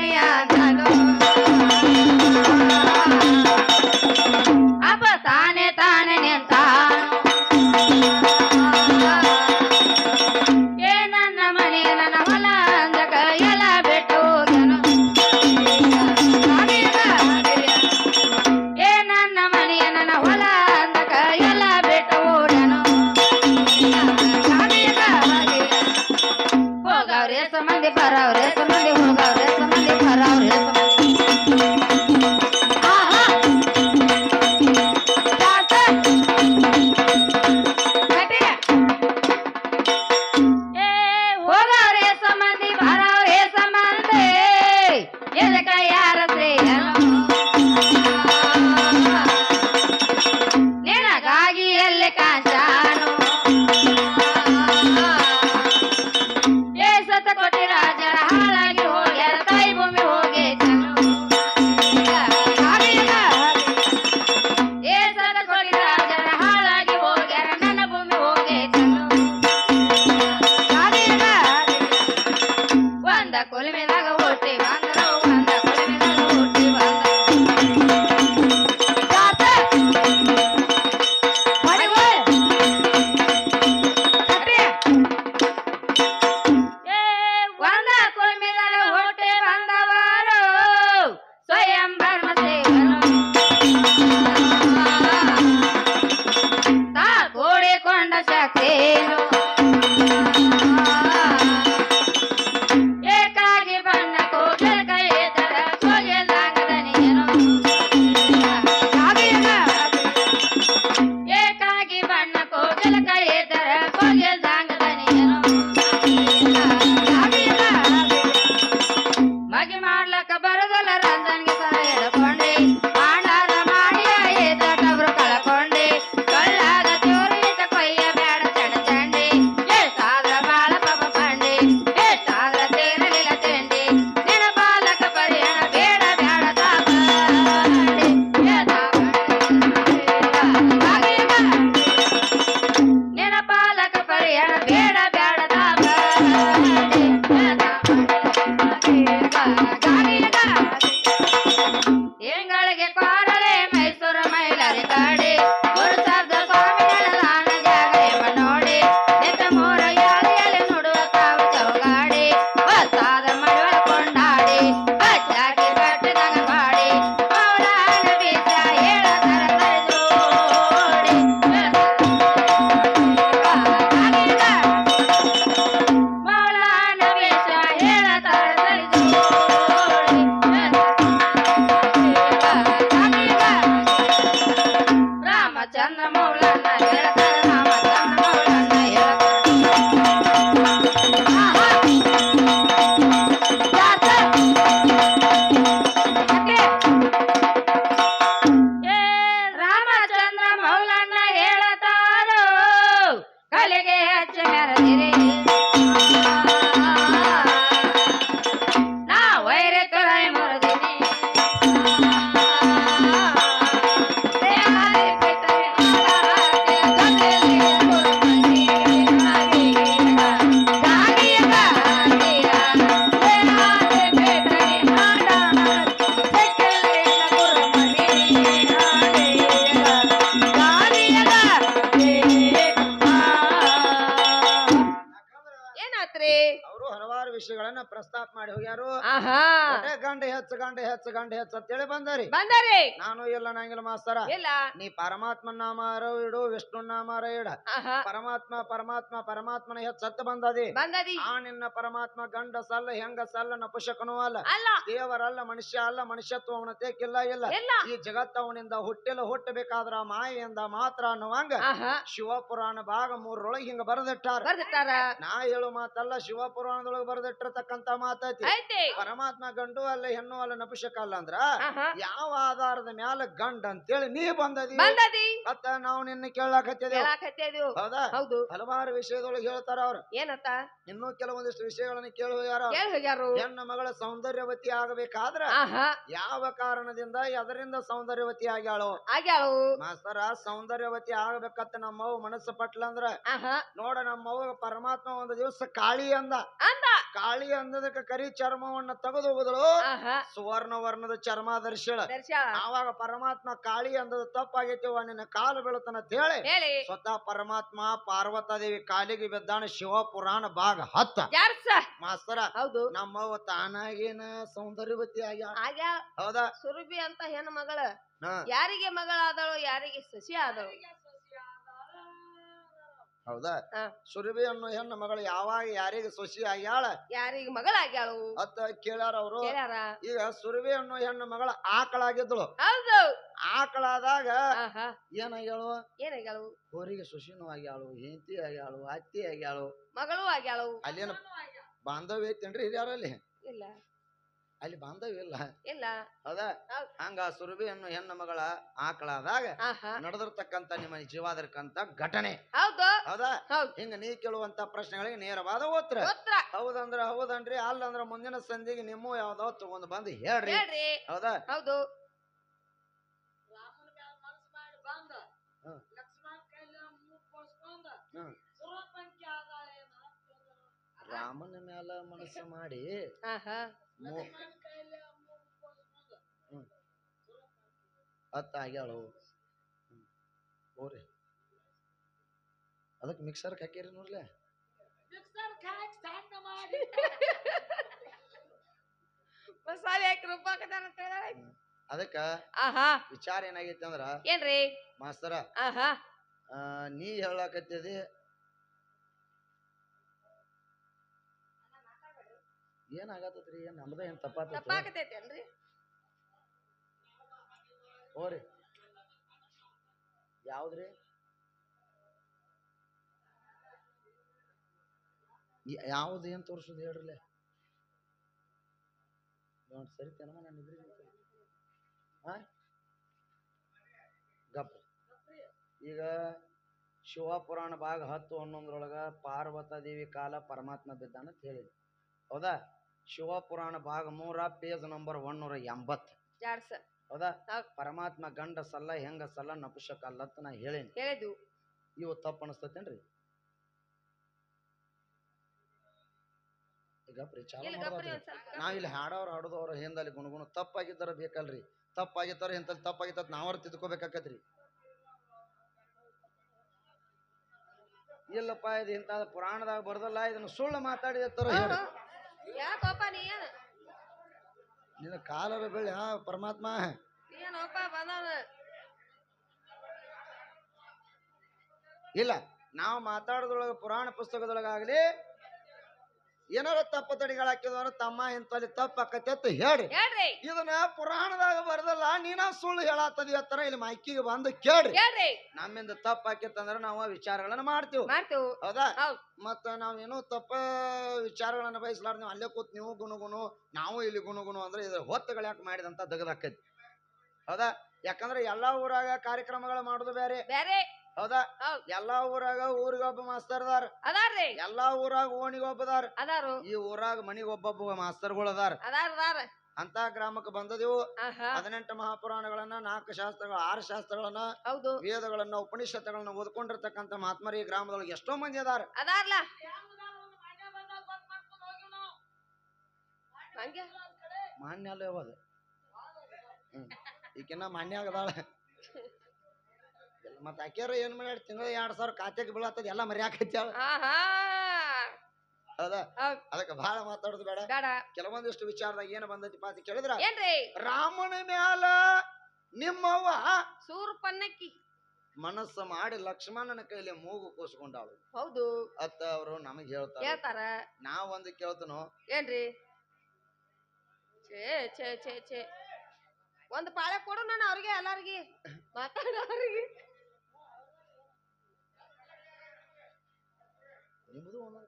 Yeah. ವಿಷಯಗಳನ್ನ ಪ್ರಸ್ತಾಪ ಮಾಡಿ ಹೋಗ್ಯಾರು ಒಟ್ಟೆ ಗಂಡ ಹೆಚ್ಚ ಗಂಡ ಹೆಚ್ಚ ಗಂಡ ಹೆಚ್ಚ ಅಂತೇಳಿ ಬಂದರಿ. ಬಂದರಿ. ನಾನು ಇಲ್ಲ ನಂಗಿಲ್ಲ ಮಾಸ್ತರ. ಇಲ್ಲ. ನೀ ಪರಮಾತ್ಮ ನಾಮಾರ ಇಡು ವಿಷ್ಣು ನಾಮಾರ ಇಡ. ಪರಮಾತ್ಮ ಪರಮಾತ್ಮ ಪರಮಾತ್ಮನ ಹೆಚ್ಚ ಬಂದದಿ. ಬಂದದಿ. ಆ ನಿನ್ನ ಪರಮಾತ್ಮ ಗಂಡ ಸಲ್ಲ ಹೆಂಗ ಸಲ್ಲ ನ ಅಲ್ಲ. ಅಲ್ಲ. ದೇವರಲ್ಲ ಮನುಷ್ಯ ಅಲ್ಲ ಮನುಷ್ಯತ್ವ ಅವನತೆಕ್ಕಿಲ್ಲ ಇಲ್ಲ. ಇಲ್ಲ. ಈ ಜಗತ್ತ ಅವನಿಂದ ಹುಟ್ಟಿಲ್ಲ ಹುಟ್ಟಬೇಕಾದ್ರ ಮಾಯಿಂದ ಮಾತ್ರ ಅನ್ನುವಂಗ ಶಿವಪುರಾಣ ಭಾಗ ಮೂರರೊಳಗೆ ಹಿಂಗ ಬರೆದಿಟ್ಟಾರ. ನಾ ಹೇಳು ಮಾತಲ್ಲ ಶಿವಪುರಾಣದೊಳಗೆ ಬರೆದಿಟ್ಟಿರ್ತಕ್ಕಂತ ಮಾತೈತಿ ಐತಿ. ಪರಮಾತ್ಮ ಗಂಡು ಅಲ್ಲ ಹೆಣ್ಣು ಅಲ್ಲ ನಪುಷಕ ಅಲ್ಲ ಅಂದ್ರ ಯಾವ ಆಧಾರದ ಮ್ಯಾಲ ಗಂಡ ಅಂತೇಳಿ ನೀ ಬಂದದಿ? ಬಂದದಿ. ಮತ್ತ ನಾವು ನಿನ್ನ ಕೇಳಾಕತ್ತಿದೇವ್. ಹೌದಾ? ಹೌದು. ಹಲವಾರು ವಿಷಯದೊಳಗೆ ಹೇಳ್ತಾರ ಅವ್ರು. ಏನತ್ತ ಇನ್ನೂ ಕೆಲವೊಂದಿಷ್ಟು ವಿಷಯಗಳನ್ನ ಕೇಳಿ ಹೋಗ್ಯಾರ ಹೆಣ್ಣ ಮಗಳ ಸೌಂದರ್ಯವತಿ ಆಗಬೇಕಾದ್ರ ಯಾವ ಕಾರಣದಿಂದ ಎದರಿಂದ ಸೌಂದರ್ಯವತಿ ಆಗ್ಯಾಳು? ಆಗ್ಯಾಳು. ಮಾಸ್ತರ ಸೌಂದರ್ಯವತಿ ಆಗ್ಬೇಕತ್ತ ನಮ್ಮವ್ ಮನಸ್ಸು ಪಟ್ಲಂದ್ರ ನೋಡ ನಮ್ಮವ್ ಪರಮಾತ್ಮ ಒಂದು ದಿವಸ ಕಾಳಿ ಅಂದ. ಅಂದ. ಕಾಳಿ ಅಂದದಕ್ಕೆ ಕರಿ ಚರ್ಮವನ್ನ ತೆಗೆದು ಹೋಗುದಳು ಸುವರ್ಣ ವರ್ಣದ ಚರ್ಮ ದರ್ಶಳ ಆವಾಗ ಪರಮಾತ್ಮ ಕಾಳಿ ಅಂದದ ತಪ್ಪಾಗೈತಿ ನಿನ್ನ ಕಾಲು ಬೀಳತನ ಅಂತ ಹೇಳಿ. ಸ್ವತಃ ಪರಮಾತ್ಮ ಪಾರ್ವತಾದೇವಿ ಕಾಲಿಗೆ ಬಿದ್ದಾನ ಶಿವ ಪುರಾಣ ಭಾಗ ಹತ್ತ. ಮಾಸ್ತರ ಹೌದು. ನಮ್ಮವ್ವ ತಾನಾಗೇನ ಸೌಂದರ್ಯವತಿ ಆಗ್ಯ? ಹೌದಾ? ಸುರಭಿ ಅಂತ ಹೆಣ್ಣು ಮಗಳ. ಯಾರಿಗೆ ಮಗಳಾದಳು ಯಾರಿಗೆ ಸಸಿ ಆದಳು? ಹೌದಾ. ಸುರಭಿ ಅನ್ನೋ ಹೆಣ್ಣು ಮಗಳು ಯಾವಾಗ ಯಾರಿಗೆ ಸೊಸಿ ಆಗ್ಯಾಳ? ಯಾರಿಗೆ ಮಗಳಾಗ್ಯಾಳು ಅತ್ತ ಕೇಳ್ಯಾರ ಅವರು. ಈಗ ಸುರಭಿ ಅನ್ನೋ ಹೆಣ್ಣು ಮಗಳ ಆಕಳಾಗಿದ್ದಳು. ಹೌದು. ಆಕಳಾದಾಗ ಏನಾಗ್ಯಾಳು? ಏನಾಗ್ಯಾಳು? ಹೋರಿಗೆ ಸೊಸಿನೂ ಆಗ್ಯಾಳು ಹೆಂಡತಿ ಆಗ್ಯಾಳು ಅತ್ತಿ ಆಗ್ಯಾಳು. ಮಗಳು ಆಗ್ಯಾಳು. ಅಲ್ಲೇನ ಬಾಂಧವ್ಯ ಐತೇನ್ರಿ ಹಿರಿಯರಲ್ಲಿ? ಇಲ್ಲ. ಅಲ್ಲಿ ಬಾಂಧವ್ಯ ಇಲ್ಲ. ಇಲ್ಲ. ಹೌದಾ. ಹಂಗ ಸುರಭಿ ಅನ್ನೋ ಹೆಣ್ಣು ಮಗಳ ಆಕಳಾದಾಗ ನಡೆದಿರ್ತಕ್ಕಂತ ನಿಮ್ಮ ಜೀವಾದಿರ್ಕಂತ ಘಟನೆ. ಹೌದು. ಹೌದಾ? ಹೌದು. ಹಿಂಗ ನೀ ಕೇಳುವಂತ ಪ್ರಶ್ನೆಗಳಿಗೆ ನೇರವಾದ ಉತ್ತರ. ಉತ್ತರ. ಹೌದಂದ್ರ ಹೌದನ್ರಿ ಅಲ್ಲಂದ್ರ ಮುಂದಿನ ಸಂಧಿಗೆ ನಿಮ್ಮ ಯಾವ್ದೋ ತಗೊಂಡ್ ಬಂದು ಹೇಳ್ರಿ. ಹೇಳ್ರಿ. ಹೌದಾ? ಹೌದು. ರಾಮನ ಮ್ಯಾಲ ಮನಸ್ಸು ಮಾಡಿ ಹ್ಞೂ ಹ್ಮ್. ಅತ್ತ ಆಗ್ಯಾಳು. ಹ್ಞೂ ರೀ ಅದಕ್ಕೆ ಮಿಕ್ಸರ್ ಹಾಕಿರಿ ನೋಡ್ಲೆ ಮಸಾಲೆ ಹಾಕಿ ರುಬ್ಬಾಕತ್ತಾನ ಅಂತ ಹೇಳ್ಯಾಳ. ಅದಕ್ಕ ಆಹಾ. ವಿಚಾರ ಏನಾಗೈತಿ ಅಂದ್ರ ಏನ್ರಿ? ಮಾಸ್ತರ ಆಹಾ. ನೀ ಹೇಳಕತ್ತಿದಿ ಏನಾಗತ್ತೈತ್ರಿ? ಏನ್ ಏನು ಏನ್ ತಪ್ಪಾತೈತಿ? ತಪ್ಪಾಕತೈತೇನ್ರಿ? ಹೋರಿ. ಯಾವ್ದ್ರಿ? ಯ- ಯಾವ್ದು ಏನ್ ತೋರಿಸೋದು ಹೇಳ್ರಿ ನೋಡಿ ಸರಿತೇನಮ್ಮ ನಾನು ಇದ್ರಿ ಹಾ? ಗಪ್ ಈಗ ಶಿವಪುರಾಣ ಭಾಗ ಹತ್ತು ಹನ್ನೊಂದ್ರೊಳಗ ಪಾರ್ವತ ದೇವಿ ಕಾಲ ಪರಮಾತ್ಮ ಬಿದ್ದಾನ ಅಂತ ಹೇಳಿದ್ವಿ. ಹೌದಾ? ಶಿವ ಪುರಾಣ ಭಾಗ ಮೂರ ಪೇಜ್ ನಂಬರ್ ಒನ್ನೂರ ಎಂಬತ್ತು. ಹೌದಾ? ಹೌದ್. ಪರಮಾತ್ಮ ಗಂಡ ಸಲ್ಲ ಹೆಂಗ ಸಲ್ಲ ನಪುಷಕ ಅಲ್ಲ ಅಂತ ನಾ ಹೇಳೇನಿ. ಹೇಳಿದ್ವು ಇವು ತಪ್ಪು ಅನಿಸ್ತತೇನ್ರಿ? ಈಗ ಪ್ರೀ ಚಾಲು ಇಲ್ಲ ನಾವ್ ಇಲ್ಲಿ ಹಾಡೋರು ಹಾಡೋದವ್ರ ಹಿಂದಲ್ಲಿ ಗುಣಗುಣ ತಪ್ಪಾಗಿದ್ದಾರ ಬೇಕಲ್ರಿ. ತಪ್ಪಾಗಿತ್ತಾರ ಇಂಥಲ್ಲಿ ತಪ್ಪಾಗಿತ್ತ ನಾವ್ರ ತಿದ್ಕೋಬೇಕಾಕತ್ರಿ. ಇಲ್ಲಪ್ಪ ಇದು ಇಂಥ ಪುರಾಣದಾಗ ಬರ್ದಲ್ಲ ಇದನ್ನ ಸುಳ್ಳು ಮಾತಾಡಿದತ್ತಾರ ಹೇಳಿ ಯಾಕಪ್ಪ ನೀ ಏನು? ನಿನ್ನ ಕಾಲರ ಬೆಳೆ ಹಾ ಪರಮಾತ್ಮ. ಏನಪ್ಪ ಬಂದಾನ? ಇಲ್ಲ ನಾವು ಮಾತಾಡೋದ್ರೊಳಗ ಪುರಾಣ ಪುಸ್ತಕದೊಳಗಾಗ್ಲಿ ಏನಾರ ತಪ್ಪು ತಡಿಗಳಾಕಿದವ್ರ ತಮ್ಮ ಇಂತಲ್ಲಿ ತಪ್ಪ ಆಕತಿ ಅಂತ ಹೇಳ್ರಿ. ಹೇಳ್ರಿ. ಇದನ್ನ ಪುರಾಣದಾಗ ಬರದಲ್ಲ ನೀನ ಸುಳ್ಳು ಹೇಳತ್ತದಿ ಅತ್ತರ ಇಲ್ಲಿ ಮೈಕಿಗೆ ಬಂದು ಕೇಳ್ರಿ. ನಮ್ಮಿಂದ ತಪ್ಪ ಆಕಿತ್ತಂದ್ರ ನಾವು ವಿಚಾರಗಳನ್ನ ಮಾಡ್ತೀವಿ. ಮಾಡ್ತೇವು. ಹೌದಾ? ಮತ್ತ ಏನು ತಪ್ಪ ವಿಚಾರಗಳನ್ನ ಬಯಸಲಾರ್ದ ನೀವು ಅಲ್ಲೇ ಕೂತ್ ನೀವು ಗುಣಗುಣು ನಾವು ಇಲ್ಲಿ ಗುಣಗುಣು ಅಂದ್ರೆ ಇದ್ರ ಹೊತ್ತುಗಳು ಯಾಕೆ ಮಾಡಿದಂತ ದಗದಾಕೈತಿ. ಹೌದಾ? ಯಾಕಂದ್ರೆ ಎಲ್ಲಾ ಊರಾಗ ಕಾರ್ಯಕ್ರಮಗಳು ಮಾಡೋದು ಬೇರೆ. ಬ್ಯಾರೆ ಹೌದಾ? ಎಲ್ಲಾ ಊರಾಗ ಊರಿಗೊಬ್ಬ ಮಾಸ್ತರ್ ಅದಾರ. ಅದಾರ್ರಿ. ಎಲ್ಲಾ ಊರಾಗ ಓಣಿಗೊಬ್ಬ ಅದಾರ. ಅದಾರು. ಈ ಊರಾಗ ಮನಿಗೊಬ್ಬೊಬ್ಬ ಮಾಸ್ತರ್ಗಳು ಅದಾರ. ಅದಾರ ಅಂತ ಗ್ರಾಮಕ್ಕೆ ಬಂದದೆವು. ಹದಿನೆಂಟು ಮಹಾಪುರಾಣಗಳನ್ನ ನಾಲ್ಕು ಶಾಸ್ತ್ರಗಳ ಆರು ಶಾಸ್ತ್ರಗಳನ್ನ ಹೌದು. ವೇದಗಳನ್ನ ಉಪನಿಷತ್ತುಗಳನ್ನ ಓದ್ಕೊಂಡಿರ್ತಕ್ಕಂಥ ಮಹಾತ್ಮರಿ ಈ ಗ್ರಾಮದೊಳಗೆ ಎಷ್ಟೋ ಮಂದಿ ಅದಾರ. ಅದಾರ್ಲ? ಮಾನ್ಯ ಅಲ್ಲ ಹ್ಮ್. ಈಕಿನ್ನ ಮಾನ್ಯ ಆಗದಾಳ. ಮತ್ತ ಅಕ್ಕಿಯವ್ರ ಏನ್ ಮಾಡ್ಯಾರ? ತಿಂಗಳ ಎರಡ್ ಸಾವಿರ ಖಾತೆಗೆ ಬೀಳತ್ತದ ಎಲ್ಲ ಮರ್ಯಾಕತ್ಯಾಳ ಆಹಾ! ಹೌದಾ? ಹೌದ್. ಅದಕ್ಕೆ ಬಹಳ ಮಾತಾಡೋದು ಬೇಡ. ಬೇಡ. ಕೆಲವೊಂದಿಷ್ಟು ವಿಚಾರದಾಗ ಏನ್ ಬಂದೈತಿ ಅಂತ ಕೇಳಿದ್ರ? ಏನ್ರಿ? ರಾಮನ ಮ್ಯಾಲ ನಿಮ್ಮವ್ವ ಸೂರ್ಪನ್ನಕ್ಕಿ. ಮನಸ್ಸು ಮಾಡಿ ಲಕ್ಷ್ಮಣನ ಕೈಲಿ ಮೂಗು ಕೂಸ್ಕೊಂಡಾಳು. ಹೌದು. ಅತ್ತ ಅವರು ನಮಗ್ ಹೇಳ್ತಾರೆ. ಹೇಳ್ತಾರ? ಒಂದು ಕೇಳ್ತನೋ? ಏನ್ರಿ? ಛೇ ಛೇ ಛೇ ಛೇ. ಒಂದ್ ಪಾಳೆ ಕೊಡು ನಾನು ಅವ್ರಿಗೆ ಎಲ್ಲಾರ್ಗಿ. ಮಾತಾಡೋರಿಗೆ. ನಿಮ್ದು ಒಂದೊಂದು